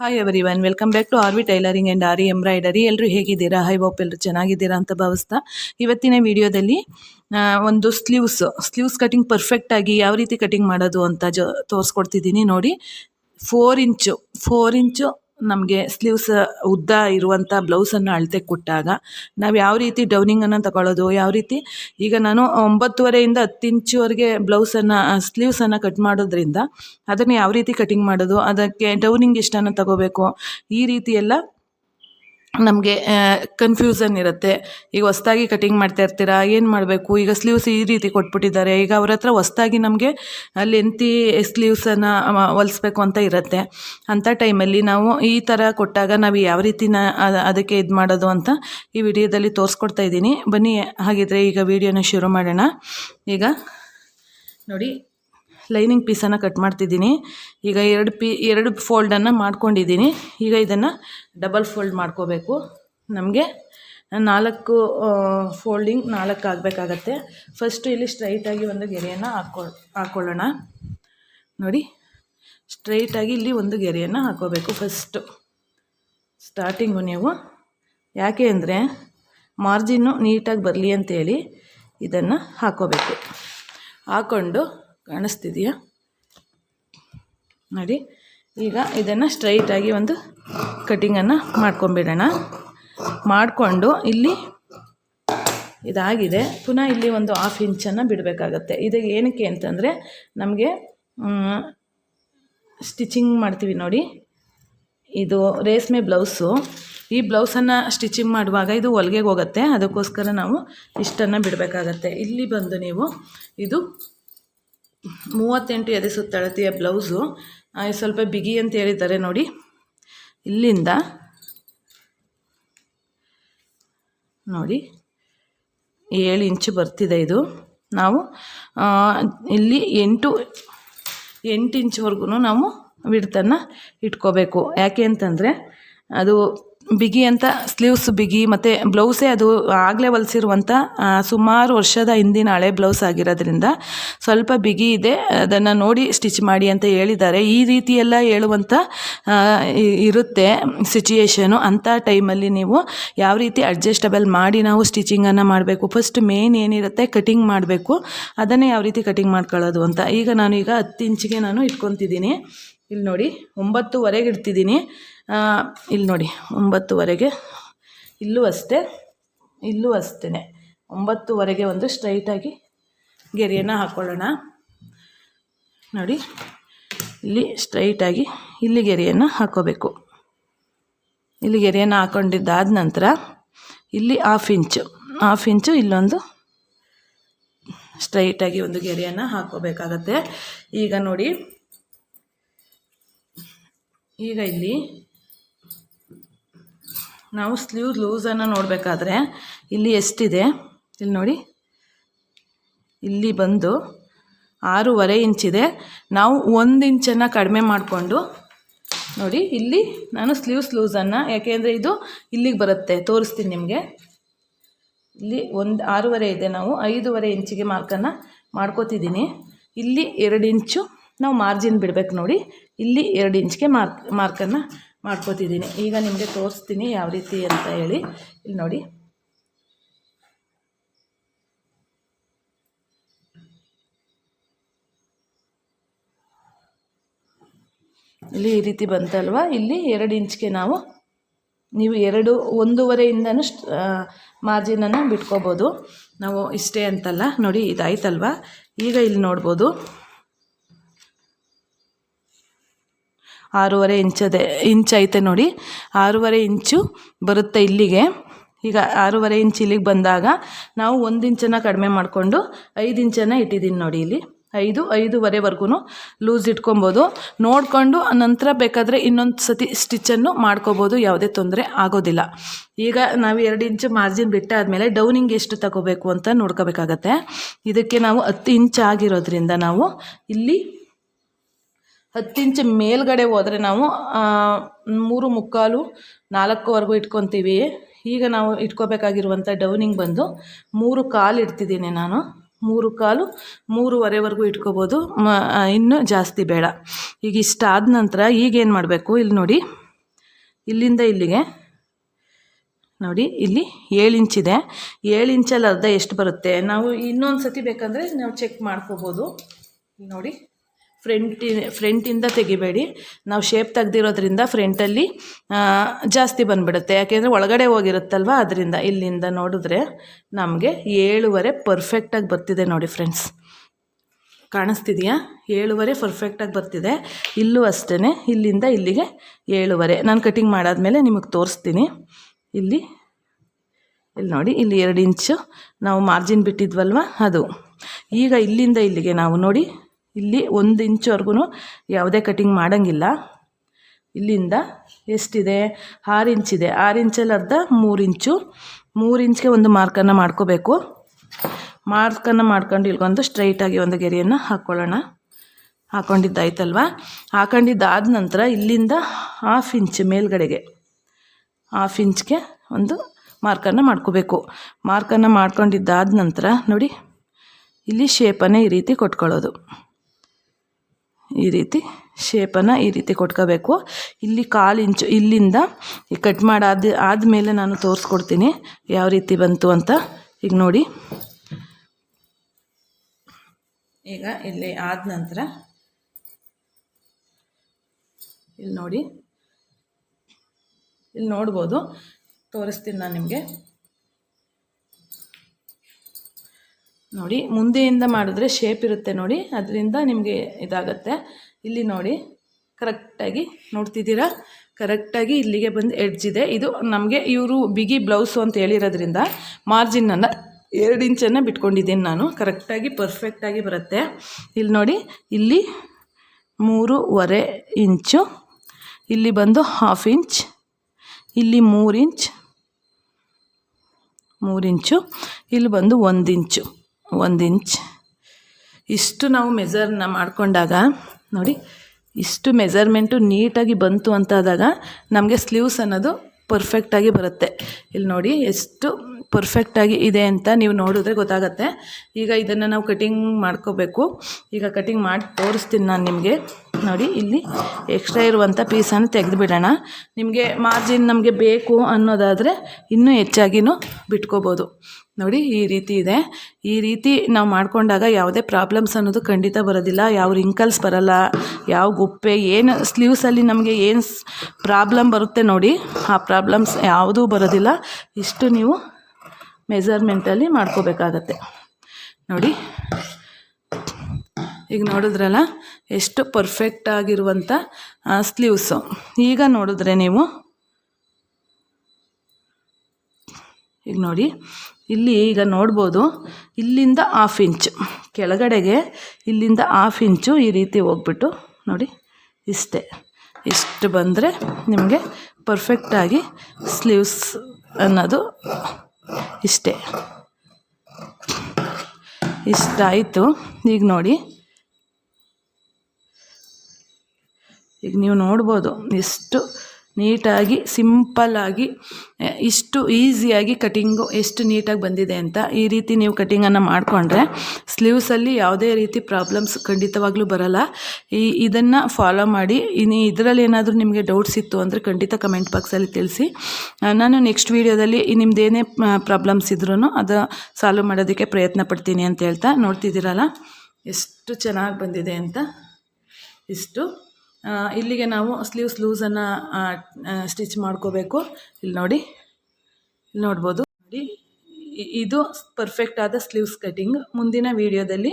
Hi everyone welcome back to R V tailoring and Aari embroidery ಎಲ್ಲರೂ ಹೇಗಿದ್ದೀರಾ? High hope ಎಲ್ಲರೂ ಚೆನ್ನಾಗಿದ್ದೀರಾ ಅಂತ ಭಾವಿಸ್ತಾ. ಇವತ್ತಿನ ವಿಡಿಯೋದಲ್ಲಿ ಒಂದು ಸ್ಲೀವ್ಸ್ ಸ್ಲೀವ್ಸ್ ಕಟಿಂಗ್ ಪರ್ಫೆಕ್ಟಾಗಿ ಯಾವ ರೀತಿ ಕಟಿಂಗ್ ಮಾಡೋದು ಅಂತ ಜ, ತೋರಿಸ್ಕೊಡ್ತಿದ್ದೀನಿ ನೋಡಿ. ಫೋರ್ ಇಂಚು ಫೋರ್ ಇಂಚು ನಮಗೆ ಸ್ಲೀವ್ಸ್ ಉದ್ದ ಇರುವಂಥ ಬ್ಲೌಸನ್ನು ಅಳತೆ ಕೊಟ್ಟಾಗ ನಾವು ಯಾವ ರೀತಿ ಡೌನಿಂಗನ್ನು ತಗೊಳ್ಳೋದು ಯಾವ ರೀತಿ ಈಗ ನಾನು ಒಂಬತ್ತುವರೆಯಿಂದ ಹತ್ತು ಇಂಚುವರೆಗೆ ಬ್ಲೌಸನ್ನು ಸ್ಲೀವ್ಸನ್ನು ಕಟ್ ಮಾಡೋದ್ರಿಂದ ಅದನ್ನು ಯಾವ ರೀತಿ ಕಟಿಂಗ್ ಮಾಡೋದು, ಅದಕ್ಕೆ ಡೌನಿಂಗ್ ಎಷ್ಟನ್ನು ತಗೋಬೇಕು, ಈ ರೀತಿಯೆಲ್ಲ ನಮಗೆ ಕನ್ಫ್ಯೂಸನ್ ಇರುತ್ತೆ. ಈಗ ಹೊಸ್ದಾಗಿ ಕಟಿಂಗ್ ಮಾಡ್ತಾ ಇರ್ತೀರಾ? ಏನು ಮಾಡಬೇಕು? ಈಗ ಸ್ಲೀವ್ಸ್ ಈ ರೀತಿ ಕೊಟ್ಬಿಟ್ಟಿದ್ದಾರೆ. ಈಗ ಅವ್ರ ಹತ್ರ ಹೊಸ್ದಾಗಿ ನಮಗೆ ಲೆಂತಿ ಸ್ಲೀವ್ಸನ್ನು ಹೊಲಿಸ್ಬೇಕು ಅಂತ ಇರುತ್ತೆ. ಅಂಥ ಟೈಮಲ್ಲಿ ನಾವು ಈ ಥರ ಕೊಟ್ಟಾಗ ನಾವು ಯಾವ ರೀತಿ ಅದಕ್ಕೆ ಇದು ಮಾಡೋದು ಅಂತ ಈ ವಿಡಿಯೋದಲ್ಲಿ ತೋರಿಸ್ಕೊಡ್ತಾ ಇದ್ದೀನಿ. ಬನ್ನಿ ಹಾಗಿದ್ರೆ ಈಗ ವಿಡಿಯೋನ ಶುರು ಮಾಡೋಣ. ಈಗ ನೋಡಿ. ಲೈನಿಂಗ್ ಪೀಸನ್ನು ಕಟ್ ಮಾಡ್ತಿದ್ದೀನಿ. ಈಗ ಎರಡು ಪಿ, ಎರಡು ಫೋಲ್ಡನ್ನು ಮಾಡ್ಕೊಂಡಿದ್ದೀನಿ. ಈಗ ಇದನ್ನು ಡಬಲ್ ಫೋಲ್ಡ್ ಮಾಡ್ಕೋಬೇಕು. ನಮಗೆ ನಾಲ್ಕು ಫೋಲ್ಡಿಂಗ್ ನಾಲ್ಕು ಆಗಬೇಕಾಗತ್ತೆ. ಫಸ್ಟು ಇಲ್ಲಿ ಸ್ಟ್ರೈಟಾಗಿ ಒಂದು ಗೆರೆಯನ್ನು ಹಾಕ್ಕೊಳ್ ಹಾಕ್ಕೊಳ್ಳೋಣ ನೋಡಿ ಸ್ಟ್ರೈಟಾಗಿ ಇಲ್ಲಿ ಒಂದು ಗೆರೆಯನ್ನು ಹಾಕೋಬೇಕು ಫಸ್ಟು ಸ್ಟಾರ್ಟಿಂಗು ನೀವು. ಯಾಕೆ ಅಂದರೆ ಮಾರ್ಜಿನ್ನು ನೀಟಾಗಿ ಬರಲಿ ಅಂತೇಳಿ ಇದನ್ನು ಹಾಕೋಬೇಕು. ಹಾಕ್ಕೊಂಡು ಕಾಣಿಸ್ತಿದೆಯಾ? ನೋಡಿ, ಈಗ ಇದನ್ನು ಸ್ಟ್ರೈಟಾಗಿ ಒಂದು ಕಟ್ಟಿಂಗನ್ನು ಮಾಡ್ಕೊಂಬಿಡೋಣ. ಮಾಡಿಕೊಂಡು ಇಲ್ಲಿ ಇದಾಗಿದೆ. ಪುನಃ ಇಲ್ಲಿ ಒಂದು ಹಾಫ್ ಇಂಚನ್ನು ಬಿಡಬೇಕಾಗತ್ತೆ. ಇದು ಏನಕ್ಕೆ ಅಂತಂದರೆ, ನಮಗೆ ಸ್ಟಿಚಿಂಗ್ ಮಾಡ್ತೀವಿ ನೋಡಿ. ಇದು ರೇಷ್ಮೆ ಬ್ಲೌಸು ಈ ಬ್ಲೌಸನ್ನು ಸ್ಟಿಚಿಂಗ್ ಮಾಡುವಾಗ ಇದು ಹೊಲಿಗೆಗೆ ಹೋಗುತ್ತೆ. ಅದಕ್ಕೋಸ್ಕರ ನಾವು ಇಷ್ಟನ್ನು ಬಿಡಬೇಕಾಗತ್ತೆ. ಇಲ್ಲಿ ಬಂದು ನೀವು ಇದು ಮೂವತ್ತೆಂಟು ಎದೆ ಸುತ್ತಳತೆಯ ಬ್ಲೌಸು. ಸ್ವಲ್ಪ ಬಿಗಿ ಅಂತ ಹೇಳಿದ್ದಾರೆ ನೋಡಿ. ಇಲ್ಲಿಂದ ನೋಡಿ, ಏಳು ಇಂಚು ಬರ್ತಿದೆ ಇದು. ನಾವು ಇಲ್ಲಿ ಎಂಟು ಎಂಟು ಇಂಚ್ವರೆಗೂ ನಾವು ವಿಡ್ತನ್ನು ಇಟ್ಕೋಬೇಕು. ಯಾಕೆ ಅಂತಂದರೆ ಅದು ಬಿಗಿ ಅಂತ ಸ್ಲೀವ್ಸ್ ಬಿಗಿ, ಮತ್ತು ಬ್ಲೌಸೇ ಅದು ಆಗಲೇ ಹೊಲಿಸಿರುವಂಥ ಸುಮಾರು ವರ್ಷದ ಹಿಂದಿನ ಹಳೆ ಬ್ಲೌಸ್ ಆಗಿರೋದ್ರಿಂದ ಸ್ವಲ್ಪ ಬಿಗಿ ಇದೆ. ಅದನ್ನು ನೋಡಿ ಸ್ಟಿಚ್ ಮಾಡಿ ಅಂತ ಹೇಳಿದ್ದಾರೆ. ಈ ರೀತಿಯೆಲ್ಲ ಹೇಳುವಂಥ ಇರುತ್ತೆ ಸಿಚುಯೇಷನು ಅಂಥ ಟೈಮಲ್ಲಿ ನೀವು ಯಾವ ರೀತಿ ಅಡ್ಜಸ್ಟಬಲ್ ಮಾಡಿ ನಾವು ಸ್ಟಿಚಿಂಗನ್ನು ಮಾಡಬೇಕು. ಫಸ್ಟ್ ಮೇನ್ ಏನಿರುತ್ತೆ ಕಟಿಂಗ್ ಮಾಡಬೇಕು. ಅದನ್ನೇ ಯಾವ ರೀತಿ ಕಟಿಂಗ್ ಮಾಡ್ಕೊಳ್ಳೋದು ಅಂತ. ಈಗ ನಾನು ಈಗ ಹತ್ತು ಇಂಚಿಗೆ ನಾನು ಇಟ್ಕೊತಿದ್ದೀನಿ. ಇಲ್ಲಿ ನೋಡಿ, ಒಂಬತ್ತುವರೆಗೆ ಇಡ್ತಿದ್ದೀನಿ. ಇಲ್ಲಿ ನೋಡಿ, ಒಂಬತ್ತುವರೆಗೆ. ಇಲ್ಲೂ ಅಷ್ಟೇ ಇಲ್ಲೂ ಅಷ್ಟೇ ಒಂಬತ್ತುವರೆಗೆ ಒಂದು ಸ್ಟ್ರೈಟಾಗಿ ಗೆರೆಯನ್ನು ಹಾಕ್ಕೊಳ್ಳೋಣ ನೋಡಿ, ಇಲ್ಲಿ ಸ್ಟ್ರೈಟಾಗಿ ಇಲ್ಲಿ ಗೆರೆಯನ್ನು ಹಾಕ್ಕೋಬೇಕು ಇಲ್ಲಿ ಗೆರೆಯನ್ನು ಹಾಕ್ಕೊಂಡಿದ್ದಾದ ನಂತರ ಇಲ್ಲಿ ಹಾಫ್ ಇಂಚು ಹಾಫ್ ಇಂಚು ಇಲ್ಲೊಂದು ಸ್ಟ್ರೈಟಾಗಿ ಒಂದು ಗೆರೆಯನ್ನು ಹಾಕ್ಕೋಬೇಕಾಗತ್ತೆ ಈಗ ನೋಡಿ ಈಗ ಇಲ್ಲಿ ನಾವು ಸ್ಲೀವ್ ಲೂಸನ್ನು ನೋಡಬೇಕಾದ್ರೆ ಇಲ್ಲಿ ಎಷ್ಟಿದೆ? ಇಲ್ಲಿ ನೋಡಿ. ಇಲ್ಲಿ ಬಂದು ಆರೂವರೆ ಇಂಚಿದೆ ನಾವು ಒಂದು ಇಂಚನ್ನು ಕಡಿಮೆ ಮಾಡಿಕೊಂಡು ನೋಡಿ, ಇಲ್ಲಿ ನಾನು ಸ್ಲೀವ್ಸ್ ಲೂಸನ್ನು ಯಾಕೆಂದರೆ ಇದು ಇಲ್ಲಿಗೆ ಬರುತ್ತೆ. ತೋರಿಸ್ತೀನಿ ನಿಮಗೆ. ಇಲ್ಲಿ ಒಂದು ಆರೂವರೆ ಇದೆ. ನಾವು ಐದೂವರೆ ಇಂಚಿಗೆ ಮಾರ್ಕನ್ನು ಮಾಡ್ಕೋತಿದ್ದೀನಿ ಇಲ್ಲಿ ಎರಡು ಇಂಚು ನಾವು ಮಾರ್ಜಿನ್ ಬಿಡಬೇಕು ನೋಡಿ. ಇಲ್ಲಿ ಎರಡು ಇಂಚ್ಗೆ ಮಾರ್ಕ್ ಮಾರ್ಕನ್ನು ಮಾಡ್ಕೋತಿದ್ದೀನಿ. ಈಗ ನಿಮಗೆ ತೋರಿಸ್ತೀನಿ ಯಾವ ರೀತಿ ಅಂತ ಹೇಳಿ. ಇಲ್ಲಿ ನೋಡಿ. ಇಲ್ಲಿ ಈ ರೀತಿ ಬಂತಲ್ವ? ಇಲ್ಲಿ ಎರಡು ಇಂಚ್ಗೆ ನಾವು, ನೀವು ಎರಡು, ಒಂದೂವರೆಯಿಂದನೂ ಮಾರ್ಜಿನನ್ನು ಬಿಟ್ಕೋಬೋದು. ನಾವು ಇಷ್ಟೇ ಅಂತಲ್ಲ. ನೋಡಿ, ಇದಾಯ್ತಲ್ವ? ಈಗ ಇಲ್ಲಿ ನೋಡ್ಬೋದು. ಆರೂವರೆ ಇಂಚದೆ, ಇಂಚ್ ಐತೆ ನೋಡಿ. ಆರೂವರೆ ಇಂಚು ಬರುತ್ತೆ ಇಲ್ಲಿಗೆ. ಈಗ ಆರೂವರೆ ಇಂಚ್ ಇಲ್ಲಿಗೆ ಬಂದಾಗ ನಾವು ಒಂದು ಇಂಚನ್ನು ಕಡಿಮೆ ಮಾಡಿಕೊಂಡು ಐದು ಇಂಚನ್ನು ಇಟ್ಟಿದ್ದೀನಿ ನೋಡಿ ಇಲ್ಲಿ. ಐದು ಐದೂವರೆವರೆಗೂ ಲೂಸ್ ಇಟ್ಕೊಬೋದು. ನೋಡಿಕೊಂಡು ನಂತರ ಬೇಕಾದರೆ ಇನ್ನೊಂದು ಸತಿ ಸ್ಟಿಚ್ಚನ್ನು ಮಾಡ್ಕೋಬೋದು, ಯಾವುದೇ ತೊಂದರೆ ಆಗೋದಿಲ್ಲ. ಈಗ ನಾವು ಎರಡು ಇಂಚು ಮಾರ್ಜಿನ್ ಬಿಟ್ಟಾದಮೇಲೆ ಡೌನಿಂಗ್ ಎಷ್ಟು ತಗೋಬೇಕು ಅಂತ ನೋಡ್ಕೋಬೇಕಾಗತ್ತೆ. ಇದಕ್ಕೆ ನಾವು ಹತ್ತು ಇಂಚ್ ಆಗಿರೋದ್ರಿಂದ ನಾವು ಇಲ್ಲಿ ಹತ್ತು ಇಂಚ್ ಮೇಲ್ಗಡೆ ಹೋದರೆ ನಾವು ಮೂರು ಮುಕ್ಕಾಲು ನಾಲ್ಕುವರೆಗೂ ಇಟ್ಕೊತೀವಿ. ಈಗ ನಾವು ಇಟ್ಕೋಬೇಕಾಗಿರುವಂಥ ಡೌನಿಂಗ್ ಬಂದು ಮೂರು ಕಾಲು ಇಡ್ತಿದ್ದೀನಿ ನಾನು. ಮೂರು ಕಾಲು ಮೂರುವರೆವರೆಗೂ ಇಟ್ಕೋಬೋದು. ಮ ಇನ್ನೂ ಜಾಸ್ತಿ ಬೇಡ. ಈಗ ಇಷ್ಟಾದ ನಂತರ ಈಗೇನು ಮಾಡಬೇಕು? ಇಲ್ಲಿ ನೋಡಿ. ಇಲ್ಲಿಂದ ಇಲ್ಲಿಗೆ. ನೋಡಿ, ಇಲ್ಲಿ ಏಳು ಇಂಚಿದೆ ಏಳು ಇಂಚಲ್ಲಿ ಅರ್ಧ ಎಷ್ಟು ಬರುತ್ತೆ? ನಾವು ಇನ್ನೊಂದು ಸತಿ ಬೇಕಂದರೆ ನಾವು ಚೆಕ್ ಮಾಡ್ಕೋಬೋದು. ನೋಡಿ. ಫ್ರಂಟಿ ಫ್ರಂಟಿಂದ ತೆಗಿಬೇಡಿ. ನಾವು ಶೇಪ್ ತೆಗ್ದಿರೋದ್ರಿಂದ ಫ್ರಂಟಲ್ಲಿ ಜಾಸ್ತಿ ಬಂದುಬಿಡುತ್ತೆ. ಯಾಕೆಂದರೆ ಒಳಗಡೆ ಹೋಗಿರುತ್ತಲ್ವ? ಅದರಿಂದ ಇಲ್ಲಿಂದ ನೋಡಿದ್ರೆ ನಮಗೆ ಏಳುವರೆ ಪರ್ಫೆಕ್ಟಾಗಿ ಬರ್ತಿದೆ ನೋಡಿ ಫ್ರೆಂಡ್ಸ್ ಕಾಣಿಸ್ತಿದೆಯಾ? ಏಳುವರೆ ಪರ್ಫೆಕ್ಟಾಗಿ ಬರ್ತಿದೆ. ಇಲ್ಲೂ ಅಷ್ಟೇ ಇಲ್ಲಿಂದ ಇಲ್ಲಿಗೆ ಏಳುವರೆ. ನಾನು ಕಟಿಂಗ್ ಮಾಡಾದಮೇಲೆ ನಿಮಗೆ ತೋರಿಸ್ತೀನಿ. ಇಲ್ಲಿ ಇಲ್ಲಿ ನೋಡಿ, ಇಲ್ಲಿ ಎರಡು ಇಂಚು ನಾವು ಮಾರ್ಜಿನ್ ಬಿಟ್ಟಿದ್ವಲ್ವ? ಅದು. ಈಗ ಇಲ್ಲಿಂದ ಇಲ್ಲಿಗೆ ನಾವು ನೋಡಿ ಇಲ್ಲಿ ಒಂದು ಇಂಚ್ವರೆಗೂ ಯಾವುದೇ ಕಟಿಂಗ್ ಮಾಡೋಂಗಿಲ್ಲ. ಇಲ್ಲಿಂದ ಎಷ್ಟಿದೆ? ಆರು ಇಂಚಿದೆ ಆರು ಇಂಚಲ್ಲಿ ಅರ್ಧ, ಮೂರು ಇಂಚು. ಮೂರು ಇಂಚ್ಗೆ ಒಂದು ಮಾರ್ಕನ್ನು ಮಾಡ್ಕೋಬೇಕು. ಮಾರ್ಕನ್ನು ಮಾಡ್ಕೊಂಡು ಇಲ್ಗೊಂದು ಸ್ಟ್ರೈಟಾಗಿ ಒಂದು ಗೆರೆಯನ್ನು ಹಾಕ್ಕೊಳ್ಳೋಣ ಹಾಕ್ಕೊಂಡಿದ್ದಾಯ್ತಲ್ವ ಹಾಕೊಂಡಿದ್ದಾದ ನಂತರ ಇಲ್ಲಿಂದ ಹಾಫ್ ಇಂಚ್ ಮೇಲ್ಗಡೆಗೆ, ಹಾಫ್ ಇಂಚ್ಗೆ ಒಂದು ಮಾರ್ಕನ್ನು ಮಾಡ್ಕೋಬೇಕು. ಮಾರ್ಕನ್ನು ಮಾಡ್ಕೊಂಡಿದ್ದಾದ ನಂತರ ನೋಡಿ, ಇಲ್ಲಿ ಶೇಪನ್ನೇ ಈ ರೀತಿ ಕೊಟ್ಕೊಳ್ಳೋದು. ಈ ರೀತಿ ಶೇಪನ್ನು ಈ ರೀತಿ ಕೊಟ್ಕೋಬೇಕು. ಇಲ್ಲಿ ಕಾಲು ಇಂಚು ಇಲ್ಲಿಂದ ಈ ಕಟ್ ಮಾಡಾದ, ಆದಮೇಲೆ ನಾನು ತೋರಿಸ್ಕೊಡ್ತೀನಿ ಯಾವ ರೀತಿ ಬಂತು ಅಂತ. ಈಗ ನೋಡಿ. ಈಗ ಇಲ್ಲಿ ಆದ ನಂತರ ಇಲ್ಲಿ ನೋಡಿ. ಇಲ್ಲಿ ನೋಡ್ಬೋದು. ತೋರಿಸ್ತೀನಿ ನಾನು ನಿಮಗೆ. ನೋಡಿ, ಮುಂದೆಯಿಂದ ಮಾಡಿದ್ರೆ ಶೇಪ್ ಇರುತ್ತೆ ನೋಡಿ, ಅದರಿಂದ ನಿಮಗೆ ಇದಾಗತ್ತೆ. ಇಲ್ಲಿ ನೋಡಿ ಕರೆಕ್ಟಾಗಿ ನೋಡ್ತಿದ್ದೀರಾ? ಕರೆಕ್ಟಾಗಿ ಇಲ್ಲಿಗೆ ಬಂದು ಎಡ್ಜ್ ಇದೆ. ಇದು ನಮಗೆ ಇವರು ಬಿಗಿ ಬ್ಲೌಸು ಅಂತ ಹೇಳಿರೋದ್ರಿಂದ ಮಾರ್ಜಿನನ್ನು ಎರಡು ಇಂಚನ್ನು ಬಿಟ್ಕೊಂಡಿದ್ದೀನಿ ನಾನು. ಕರೆಕ್ಟಾಗಿ ಪರ್ಫೆಕ್ಟಾಗಿ ಬರುತ್ತೆ. ಇಲ್ಲಿ ನೋಡಿ, ಇಲ್ಲಿ ಮೂರುವರೆ ಇಂಚು ಇಲ್ಲಿ ಬಂದು ಹಾಫ್ ಇಂಚ್ ಇಲ್ಲಿ ಮೂರು ಇಂಚ್ ಮೂರು ಇಂಚು ಇಲ್ಲಿ ಬಂದು ಒಂದು ಇಂಚು ಒಂದು ಇಂಚ್. ಇಷ್ಟು ನಾವು ಮೆಜರ್ನ ಮಾಡಿಕೊಂಡಾಗ, ನೋಡಿ, ಇಷ್ಟು ಮೆಜರ್ಮೆಂಟು ನೀಟಾಗಿ ಬಂತು ಅಂತಾದಾಗ ನಮಗೆ ಸ್ಲೀವ್ಸ್ ಅನ್ನೋದು ಪರ್ಫೆಕ್ಟಾಗಿ ಬರುತ್ತೆ. ಇಲ್ಲಿ ನೋಡಿ, ಎಷ್ಟು ಪರ್ಫೆಕ್ಟಾಗಿ ಇದೆ ಅಂತ ನೀವು ನೋಡಿದ್ರೆ ಗೊತ್ತಾಗತ್ತೆ. ಈಗ ಇದನ್ನು ನಾವು ಕಟಿಂಗ್ ಮಾಡ್ಕೋಬೇಕು. ಈಗ ಕಟಿಂಗ್ ಮಾಡಿ ತೋರಿಸ್ತೀನಿ ನಾನು ನಿಮಗೆ. ನೋಡಿ, ಇಲ್ಲಿ ಎಕ್ಸ್ಟ್ರಾ ಇರುವಂಥ ಪೀಸನ್ನು ತೆಗೆದುಬಿಡೋಣ. ನಿಮಗೆ ಮಾರ್ಜಿನ್ ನಮಗೆ ಬೇಕು ಅನ್ನೋದಾದರೆ ಇನ್ನೂ ಹೆಚ್ಚಾಗಿನೂ ಬಿಟ್ಕೋಬೋದು. ನೋಡಿ, ಈ ರೀತಿ ಇದೆ. ಈ ರೀತಿ ನಾವು ಮಾಡಿಕೊಂಡಾಗ ಯಾವುದೇ ಪ್ರಾಬ್ಲಮ್ಸ್ ಅನ್ನೋದು ಖಂಡಿತ ಬರೋದಿಲ್ಲ. ಯಾವ ರಿಂಕಲ್ಸ್ ಬರೋಲ್ಲ. ಯಾವ ಗುಪ್ಪೆ, ಏನು ಸ್ಲೀವ್ಸಲ್ಲಿ ನಮಗೆ ಏನು ಪ್ರಾಬ್ಲಮ್ ಬರುತ್ತೆ ನೋಡಿ. ಆ ಪ್ರಾಬ್ಲಮ್ಸ್ ಯಾವುದೂ ಬರೋದಿಲ್ಲ. ಇಷ್ಟು ನೀವು ಮೆಜರ್ಮೆಂಟಲ್ಲಿ ಮಾಡ್ಕೋಬೇಕಾಗತ್ತೆ. ನೋಡಿ, ಈಗ ನೋಡಿದ್ರಲ್ಲ, ಎಷ್ಟು ಪರ್ಫೆಕ್ಟ್ ಆಗಿರುವಂಥ ಸ್ಲೀವ್ಸು ಈಗ ನೋಡಿದ್ರೆ ನೀವು, ಈಗ ನೋಡಿ, ಇಲ್ಲಿ ಈಗ ನೋಡ್ಬೋದು, ಇಲ್ಲಿಂದ ಹಾಫ್ ಇಂಚ್ ಕೆಳಗಡೆಗೆ ಇಲ್ಲಿಂದ ಹಾಫ್ ಇಂಚು ಈ ರೀತಿ ಹೋಗ್ಬಿಟ್ಟು, ನೋಡಿ, ಇಷ್ಟೇ. ಇಷ್ಟು ಬಂದರೆ ನಿಮಗೆ ಪರ್ಫೆಕ್ಟಾಗಿ ಸ್ಲೀವ್ಸ್ ಅನ್ನೋದು ಇಷ್ಟೇ. ಇಷ್ಟಾಯಿತು ಈಗ ನೋಡಿ. ಈಗ ನೀವು ನೋಡ್ಬೋದು ಎಷ್ಟು ನೀಟಾಗಿ, ಸಿಂಪಲ್ಲಾಗಿ ಇಷ್ಟು ಈಸಿಯಾಗಿ ಕಟಿಂಗು ಎಷ್ಟು ನೀಟಾಗಿ ಬಂದಿದೆ ಅಂತ ಈ ರೀತಿ ನೀವು ಕಟಿಂಗನ್ನು ಮಾಡಿಕೊಂಡ್ರೆ ಸ್ಲೀವ್ಸಲ್ಲಿ ಯಾವುದೇ ರೀತಿ ಪ್ರಾಬ್ಲಮ್ಸ್ ಖಂಡಿತವಾಗ್ಲೂ ಬರಲ್ಲ. ಈ, ಇದನ್ನು ಫಾಲೋ ಮಾಡಿ, ಇನ್ನು ಇದರಲ್ಲಿ ಏನಾದರೂ ನಿಮಗೆ ಡೌಟ್ಸ್ ಇತ್ತು ಅಂದರೆ ಖಂಡಿತ ಕಮೆಂಟ್ ಬಾಕ್ಸಲ್ಲಿ ತಿಳಿಸಿ. ನಾನು ನೆಕ್ಸ್ಟ್ ವೀಡಿಯೋದಲ್ಲಿ ನಿಮ್ಮದೇನೇ ಪ್ರಾಬ್ಲಮ್ಸ್ ಇದ್ರೂ ಅದು ಸಾಲ್ವ್ ಮಾಡೋದಕ್ಕೆ ಪ್ರಯತ್ನ ಪಡ್ತೀನಿ ಅಂತ ಹೇಳ್ತಾ ನೋಡ್ತಿದ್ದೀರಲ್ಲ? ಎಷ್ಟು ಚೆನ್ನಾಗಿ ಬಂದಿದೆ ಅಂತ? ಇಷ್ಟು. ಇಲ್ಲಿಗೆ ನಾವು ಸ್ಲೀವ್ಸ್ ಲೂಸನ್ನು ಸ್ಟಿಚ್ ಮಾಡ್ಕೋಬೇಕು. ಇಲ್ಲಿ ನೋಡಿ, ಇಲ್ಲಿ ನೋಡ್ಬೋದು. ನೋಡಿ ಇದು ಪರ್ಫೆಕ್ಟ್ ಆದ ಸ್ಲೀವ್ಸ್ ಕಟಿಂಗ್ ಮುಂದಿನ ವೀಡಿಯೋದಲ್ಲಿ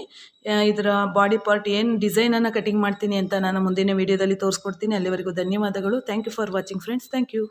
ಇದರ ಬಾಡಿ ಪಾರ್ಟ್ ಏನು ಡಿಸೈನನ್ನು ಕಟಿಂಗ್ ಮಾಡ್ತೀನಿ ಅಂತ ನಾನು ಮುಂದಿನ ವೀಡಿಯೋದಲ್ಲಿ ತೋರಿಸ್ಕೊಡ್ತೀನಿ. ಅಲ್ಲಿವರೆಗೂ ಧನ್ಯವಾದಗಳು. Thank you for watching friends thank you